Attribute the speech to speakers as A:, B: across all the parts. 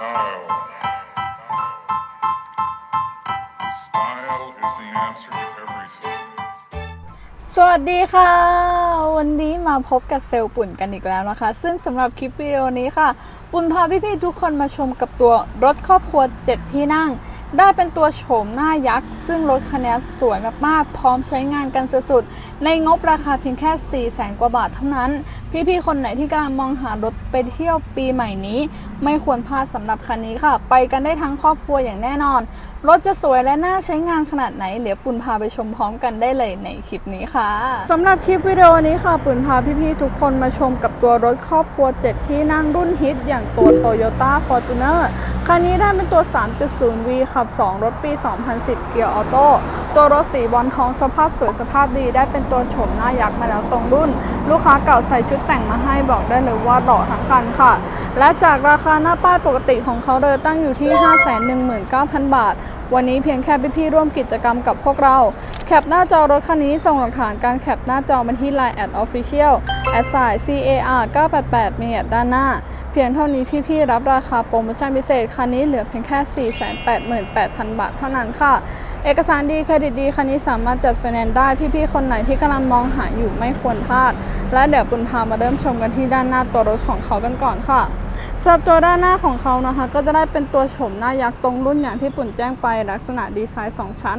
A: Style. Style is the answer to everything.
B: สวัสดีค่ะ วันนี้มาพบกับเซลล์ปุ่นกันอีกแล้วนะคะ ซึ่งสำหรับคลิปวิดีโอนี้ค่ะ ปุ่นพาพี่ๆทุกคนมาชมกับตัวรถครอบครัว 7 ที่นั่ง ได้เป็นตัวโฉมหน้ายักษ์ ซึ่งรถคันนี้สวยมากๆ พร้อมใช้งานกันสุดๆ ในงบราคาเพียงแค่ 4 0 0แสนกว่าบาทเท่านั้น พี่ๆ คนไหนที่กำลังมองหารถไปเที่ยวปีใหม่นี้ ไม่ควรพลาดสำหรับคันนี้ค่ะ ไปกันได้ทั้งครอบครัวอย่างแน่นอน รถจะสวยและน่าใช้งานขนาดไหนเดี๋ยวปุ่นพาไปชมพร้อมกันได้เลยในคลิปนี้ค่ะสำหรับคลิปวิดีโอนี้ค่ะปุ่นพาพี่ๆ ทุกคนมาชมกับตัวรถครอบครัว 7 ที่นั่งรุ่นฮิตอย่างตัว Toyota Fortuner คันนี้ได้เป็นตัว 3.0V ค่ะขับ 2 รถปี 2010 เกียร์ออโต้ ตัวรถสีบอลทองสภาพสวยสภาพดีได้เป็นตัวโฉมหน้ายักษ์มาแล้วตรงรุ่น ลูกค้าเก่าใส่ชุดแต่งมาให้บอกได้เลยว่าหล่อทั้งคันค่ะ และจากราคาหน้าป้ายปกติของเขาเลยตั้งอยู่ที่ 519,000 บาท วันนี้เพียงแค่พี่ๆร่วมกิจกรรมกับพวกเรา แคปหน้าจอรถคันนี้ส่งหลักฐานการแคปหน้าจอมาที่ Line แอด Official แอดสาย CAR 988มีแอดด้านหน้า เพียงเท่านี้พี่ๆรับราคาโปรโมชั่นพิเศษคันนี้เหลือเพียงแค่ 488,000 บาทเท่านั้นค่ะ เอกสารดีเครดิตดีคันนี้สามารถจัดไฟแนนซ์ได้พี่ๆคนไหนที่กำลังมองหาอยู่ไม่ควรพลาด และเดี๋ยวปุณพามาเริ่มชมกันที่ด้านหน้าตัวรถของเขากันก่อนค่ะ สำหรับตัวด้านหน้าของเขานะคะ ก็จะได้เป็นตัวโฉมหน้ายักษ์ตรงรุ่นอย่างที่ปุ่นแจ้งไปลักษณะดีไซน์ 2 ชั้น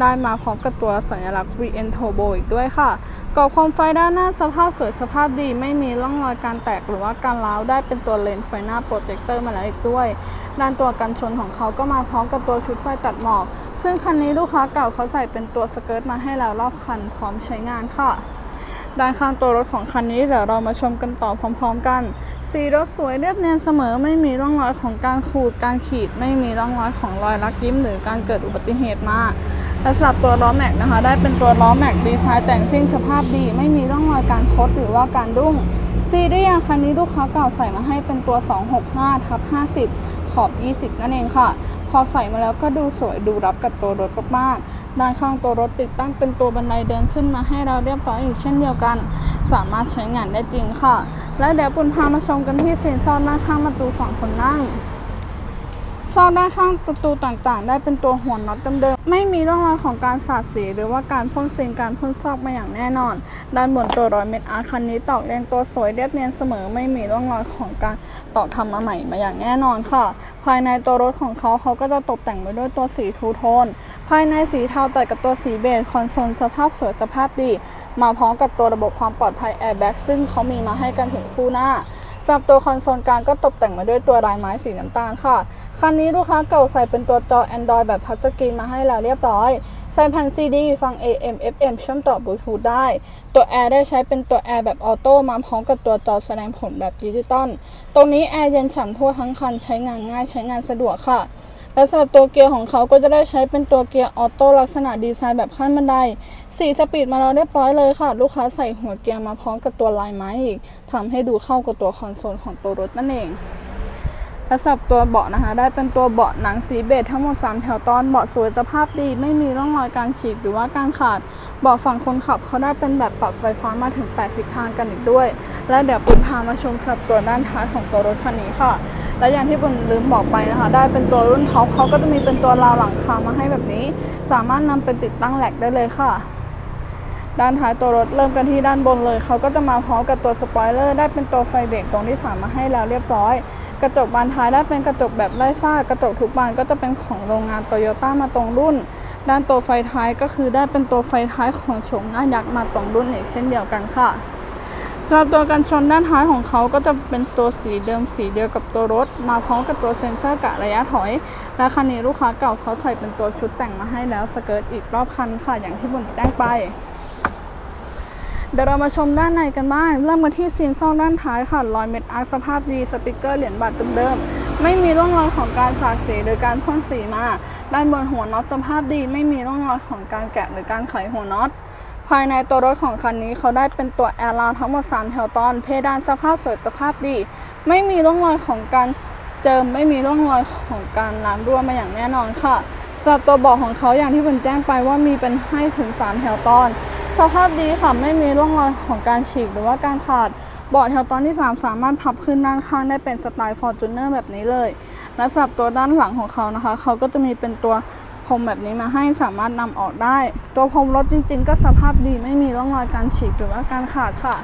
B: ได้มาพร้อมกับตัวสัญลักษณ์ VN Turbo อีกด้วยค่ะกรอบโคมไฟด้านหน้าสภาพสวยสภาพดี ไม่มีร่องรอยการแตกหรือว่าการร้าวได้เป็นตัวเลนส์ไฟหน้าโปรเจคเตอร์มาแล้วอีกด้วย ด้านตัวกันชนของเขาก็มาพร้อมกับตัวชุดไฟตัดหมอก ซึ่งคันนี้ลูกค้าเก่าเขาใส่เป็นตัวสเกิร์ตมาให้แล้วรอบคันพร้อมใช้งานค่ะ ด้านข้างตัวรถของคันนี้เดี๋ยวเรามาชมกันต่อพร้อมๆกัน สีรถสวยเรียบเนียนเสมอไม่มีร่องรอยของการขูดการขีด ไม่มีร่องรอยของรอยลักยิ้ม หรือการเกิดอุบัติเหตุมาและสำหรับตัวล้อแม็กนะคะ ได้เป็นตัวล้อแม็กดีไซน์แต่งซิ่งสภาพดี ไม่มีร่องรอยการคดหรือว่าการดุ้งซีรีส์คันนี้ลูกค้าเก่าใส่มาให้เป็นตัว 265ทับ50 ขอบ 20 นั่นเองค่ะ พอใส่มาแล้วก็ดูสวยดูรับกับตัวรถมากๆ ด้านข้างตัวรถติดตั้งเป็นตัวบันไดเดินขึ้นมาให้เราเรียบร้อยอีกเช่นเดียวกัน สามารถใช้งานได้จริงค่ะ และเดี๋ยวปุ่นพามาชมกันที่เซ็นซอร์ด้านข้างประตูฝั่งคนนั่ง ซอกด้านข้างประตูต่างๆ ได้เป็นตัวหัวน็อตเดิมๆ ไม่มีร่องรอยของการสาดสี หรือว่าการพ่นซีการพ่นซอกมาอย่างแน่นอน ด้านบนตัวรอยเม็ดอาร์คันนี้ตอกเรียงตัวสวยเรียบเนียนเสมอ ไม่มีร่องรอยของการตอกทำมาใหม่มาอย่างแน่นอนค่ะ ภายในตัวรถของเขาเขาก็จะตกแต่งไปด้วยตัวสีทูโทน ภายในสีเทาตัดกับตัวสีเบจคอนโซลสภาพสวยสภาพดี มาพร้อมกับตัวระบบความปลอดภัยแอร์แบ็กซึ่งเขามีมาให้กันถึงคู่หน้า สำหรับตัวคอนโซลกลางก็ตกแต่งมาด้วยตัวลายไม้สีน้ำตาลค่ะ คันนี้ลูกค้าเก่าใส่เป็นตัวจอ Android แบบพัชสกรีนมาให้แล้วเรียบร้อย ใส่แผ่นซีดีฟัง AM FM เชื่อมต่อบลูทูธได้ ตัวแอร์ได้ใช้เป็นตัวแอร์แบบออโต้มาพร้อมกับตัวจอแสดงผลแบบดิจิตอล ตรงนี้แอร์เย็นฉ่ำทั่วทั้งคันใช้งานง่ายใช้งานสะดวกค่ะ และสำหรับตัวเกียร์ของเขาก็จะได้ใช้เป็นตัวเกียร์ออโต้ลักษณะดีไซน์แบบขั้นบันได4สปีดมาแล้วเรียบร้อยเลยค่ะ ลูกค้าใส่หัวเกียร์มาพร้อมกับตัวลายไม้อีกทำให้ดูเข้ากับตัวคอนโซลของตัวรถนั่นเองและสำหรับตัวเบาะนะคะ ได้เป็นตัวเบาะหนังสีเบจทั้งหมด 3 แถวตอนเบาะสวยสภาพดีไม่มีร่องรอยการฉีกหรือว่าการขาดเบาะฝั่งคนขับเขาได้เป็นแบบปรับไฟฟ้ามาถึง 8 ทิศทางกันอีกด้วย และเดี๋ยวปุ่นพามาชมสับตัวด้านท้ายของตัวรถคันนี้ค่ะ และอย่างที่ปุ่นลืมบอกไปนะคะ ได้เป็นตัวรุ่นท็อปเขาก็จะมีเป็นตัวราวหลังคามาให้แบบนี้ สามารถนำไปติดตั้งแหลกได้เลยค่ะ ด้านท้ายตัวรถเริ่มกันที่ด้านบนเลยเขาก็จะมาพร้อมกับตัวสปอยเลอร์ได้เป็นตัวไฟเบรกตรงที่สามมาให้แล้วเรียบร้อยกระจกบานท้ายได้เป็นกระจกแบบไร้ฝ้ากระจกทุกบานก็จะเป็นของโรงงานโตโยต้ามาตรงรุ่น ด้านตัวไฟท้ายก็คือได้เป็นตัวไฟท้ายของโฉมหน้ายักษ์มาตรงรุ่นอีกเช่นเดียวกันค่ะ สำหรับตัวกันชนด้านท้ายของเขาก็จะเป็นตัวสีเดิมสีเดียวกับตัวรถ มาพร้อมกับตัวเซ็นเซอร์กะระยะถอย และคันนี้ลูกค้าเก่าเขาใส่เป็นตัวชุดแต่งมาให้แล้วสเกิร์ตอีกรอบคันค่ะอย่างที่บุญแจ้งไปเดี๋ยวเรามาชมด้านในกันบ้าง เริ่มกันที่ซีนซองด้านท้ายค่ะ รอยเม็ดอาร์คสภาพดี สติกเกอร์เหรียญบาทเดิมๆ ไม่มีร่องรอยของการสาดสีหรือการพ่นสีมา ด้านบนหัวน็อตสภาพดี ไม่มีร่องรอยของการแกะหรือการไขหัวน็อต ภายในตัวรถของคันนี้เขาได้เป็นตัวแอร์ลาทั้งหมด 3 แถวตอน เพดานสภาพสวยสภาพดี ไม่มีร่องรอยของการเจิมไม่มีร่องรอยของการน้ำรั่วมาอย่างแน่นอนค่ะสำหรับตัวเบาะของเขาอย่างที่ผมแจ้งไปว่ามีเป็นให้ถึง 3 แถวตอน สภาพดีค่ะไม่มีร่องรอยของการฉีกหรือว่าการขาดเบาะแถวตอนที่ 3 สามารถพับขึ้นด้านข้างได้เป็นสไตล์ Fortuner แบบนี้เลย และสำหรับตัวด้านหลังของเขานะคะ เขาก็จะมีเป็นตัว พรมแบบนี้มาให้สามารถนำออกได้ ตัวพรมรถจริง ๆ ก็สภาพดีไม่มีร่องรอยการฉีกหรือว่าการขาดค่ะ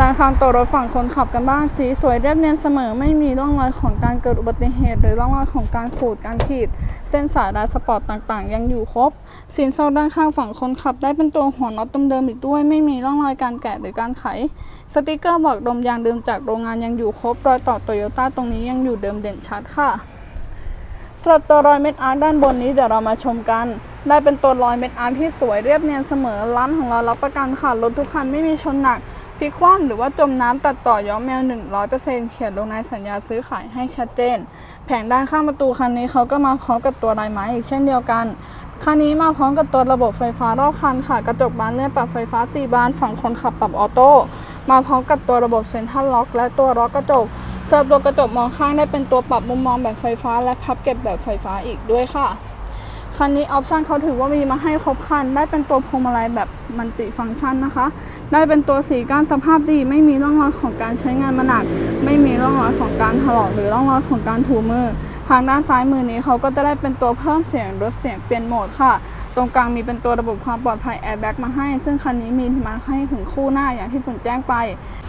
B: ด้านข้างตัวรถฝั่งคนขับกันบ้างสีสวยเรียบเนียนเสมอ ไม่มีร่องรอยของการเกิดอุบัติเหตุ หรือร่องรอยของการขูดการขีด เส้นสายลายสปอร์ตต่างๆ ยังอยู่ครบสินเซาด้านข้างฝั่งคนขับได้เป็นตัวหัวน็อตเดิมๆอีกด้วย ไม่มีร่องรอยการแกะหรือการไข สติกเกอร์บอกลมยางเดิมจากโรงงานยังอยู่ครบรอยต่อโตโยต้าตรงนี้ยังอยู่เดิมเด่นชัดค่ะ สำหรับตัวรอยเม็ดอาร์คด้านบนนี้เดี๋ยวเรามาชมกัน ได้เป็นตัวรอยเม็ดอาร์คที่สวยเรียบเนียนเสมอร้านของเรารับประกันค่ะรถทุกคันไม่มีชนหนักพลิกคว่ำหรือว่าจมน้ำตัดต่อย้อมแมว 100%เขียนลงในสัญญาซื้อขายให้ชัดเจน แผงด้านข้างประตูคันนี้เขาก็มาพร้อมกับตัวลายไม้อีกเช่นเดียวกันคันนี้มาพร้อมกับตัวระบบไฟฟ้ารอบคันค่ะ กระจกบานเลื่อนปรับไฟฟ้า 4 บานฝั่งคนขับปรับออโต้มาพร้อมกับตัวระบบเซ็นทรัลล็อกและตัวล็อกกระจก สำหรับตัวกระจกมองข้างได้เป็นตัวปรับมุมมองแบบไฟฟ้า และพับเก็บแบบไฟฟ้าอีกด้วยค่ะ คันนี้ออปชันเขาถือว่ามีมาให้ครบคัน ได้เป็นตัวพวงมาลัยแบบมันติฟังก์ชันนะคะ ได้เป็นตัวสีก้านสภาพดี ไม่มีร่องรอยของการใช้งานมาหนัก ไม่มีร่องรอยของการถลอกหรือร่องรอยของการถูมือทางด้านซ้ายมือนี้เขาก็จะได้เป็นตัวเพิ่มเสียงลดเสียงเปลี่ยนโหมดค่ะ ตรงกลางมีเป็นตัวระบบความปลอดภัยแอร์แบ็กมาให้ ซึ่งคันนี้มีมาให้ถึงคู่หน้าอย่างที่ผมแจ้งไป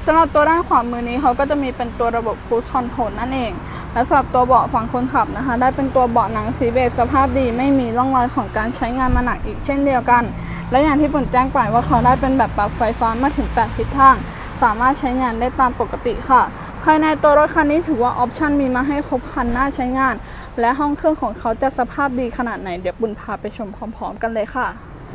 B: สำหรับตัวด้านขวามือนี้เขาก็จะมีเป็นตัวระบบคูดคอนโทรลนั่นเอง และสำหรับตัวเบาะฝั่งคนขับนะคะ ได้เป็นตัวเบาะหนังสีเบจสภาพดีไม่มีร่องรอยของการใช้งานมาหนักอีกเช่นเดียวกัน และอย่างที่ผมแจ้งไปว่าเขาได้เป็นแบบปรับไฟฟ้ามาถึง 8 ทิศทาง สามารถใช้งานได้ตามปกติค่ะ ภายในตัวรถคันนี้ถือว่าออปชันมีมาให้ครบครันน่าใช้งาน และห้องเครื่องของเขาจะสภาพดีขนาดไหน เดี๋ยวบุญพาไปชมพร้อม ๆ กันเลยค่ะ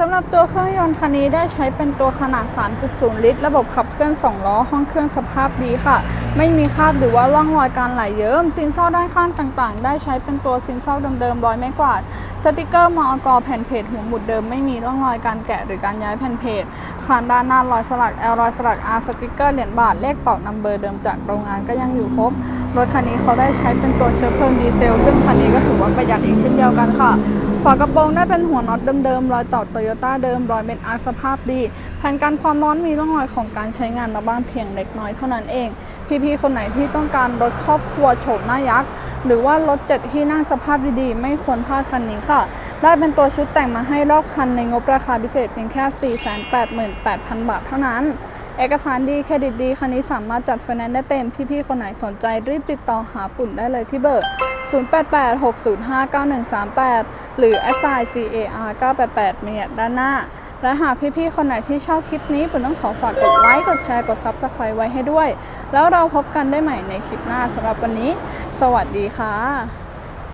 B: สำหรับตัวเครื่องยนต์คันนี้ได้ใช้เป็นตัวขนาด 3.0 ลิตร ระบบขับเคลื่อน 2 ล้อ ห้องเครื่องสภาพดีค่ะ ไม่มีคราบหรือว่าร่องรอยการไหลเยิ้มซินเซอร์ด้านข้างต่างๆ ได้ใช้เป็นตัวซินเซอร์เดิมๆร้อยไม่กวาด สติกเกอร์มอกแผ่นเพจหัวหมุดเดิมไม่มีร่องรอยการแกะหรือการย้ายแผ่นเพจคานด้านหน้ารอยสลัก L รอยสลัก R สติกเกอร์เหรียญบาทเลขตอกนัมเบอร์เดิมจากโรงงานก็ยังอยู่ครบ รถคันนี้เขาได้ใช้เป็นตัวเชื้อเพลิงดีเซล ซึ่งคันนี้ก็ถือว่าประหยัดอีกเช่นเดียวกันค่ะ ฝากระโปรงได้เป็นหัวน็อตเดิมๆรอยต่อโตโยต้าเดิมรอยเม็ดอาร์สภาพดี แผ่นกันความร้อนมีร่องรอยของการใช้งานมาบ้างเพียงเล็กน้อยเท่านั้นเอง พี่ๆคนไหนที่ต้องการรถครอบครัวโฉมหน้ายักษ์ หรือว่ารถเจ็ดที่นั่งสภาพดีๆ ไม่ควรพลาดคันนี้ค่ะ ได้เป็นตัวชุดแต่งมาให้รอบคันในงบราคาพิเศษเพียงแค่ 488,000 บาทเท่านั้นเอกสารดีเครดิตดีคันนี้สามารถจัดไฟแนนซ์ได้เต็ม พี่ๆคนไหนสนใจรีบติดต่อหาปุ่นได้เลยที่เบอร์ 0886059138 หรือ s i CAR 988เมียด้านหน้า และหากพี่ๆ คนไหนที่ชอบคลิปนี้ผมต้องขอฝากกดไลค์ กดแชร์ กดซับสไครต์ไว้ให้ด้วย แล้วเราพบกันได้ใหม่ในคลิปหน้าสำหรับวันนี้ สวัสดีค่ะ